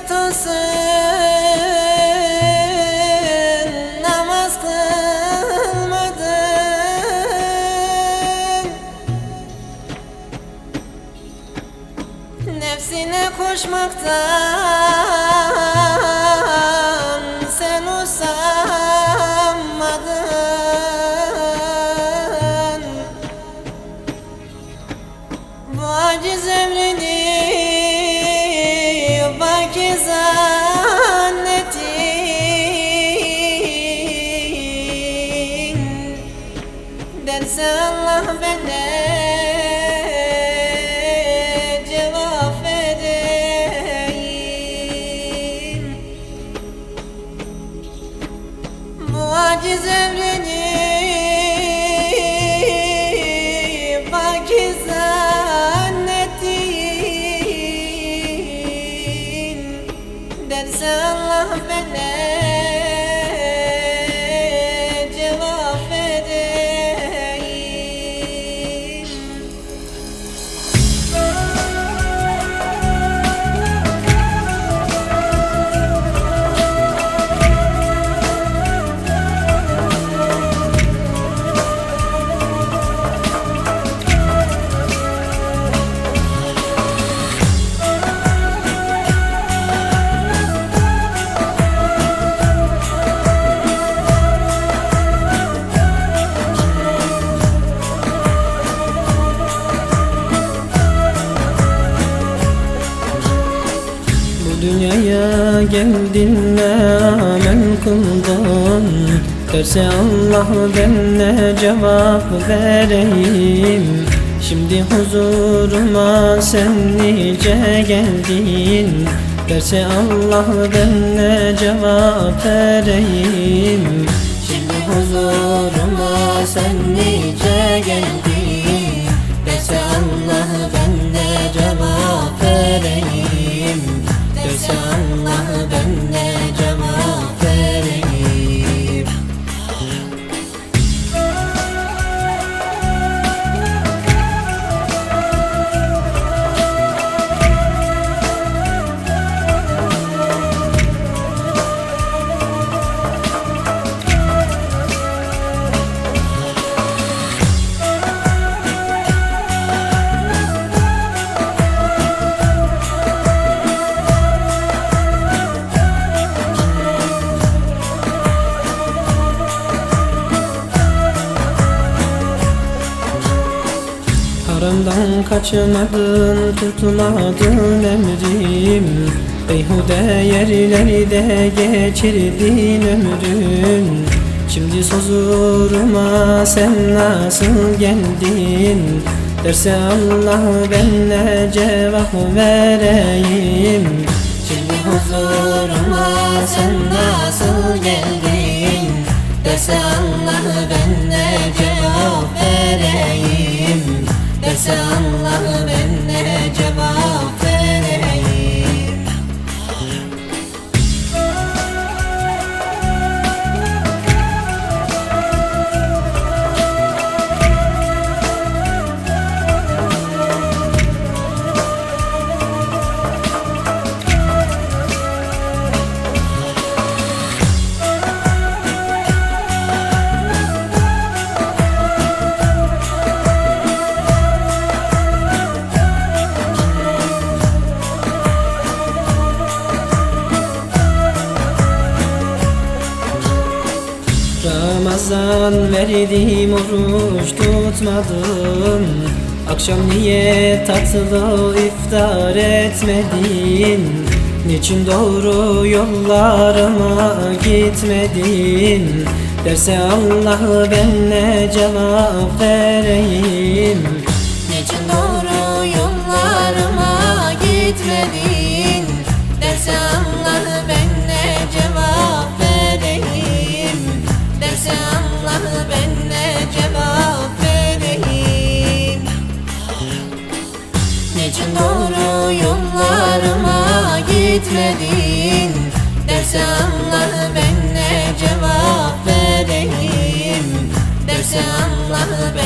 yatasın Namaz kılmadın. Nefsine koşmaktan Bana cevap edeyim Bu dünyaya geldin ne amel kıldın Derse Allah ben ne cevap vereyim? Şimdi huzuruma sen nice geldin? Derse Allah ben ne cevap vereyim? Şimdi huzuruma sen nice geldin Derse Allah ben ne Haramdan kaçmadın tutmadın emrim Beyhude yerlerde geçirdin ömrün Şimdi huzuruma sen nasıl geldin? Derse Allah ben ne cevap vereyim. Şimdi huzuruma sen nasıl geldin? Derse Allah ben ne cevap Allah Ramazan verdiğim oruç tutmadın. Akşam niye tatlı iftar etmedin? Niçin doğru yollarıma gitmedin? Derse Allah ben ne cevap vereyim. Niçin doğru yollarıma gitmedin Niçin doğru yollarıma gitmedin. Derse anla ben ne cevap vereyim? Derse anla ben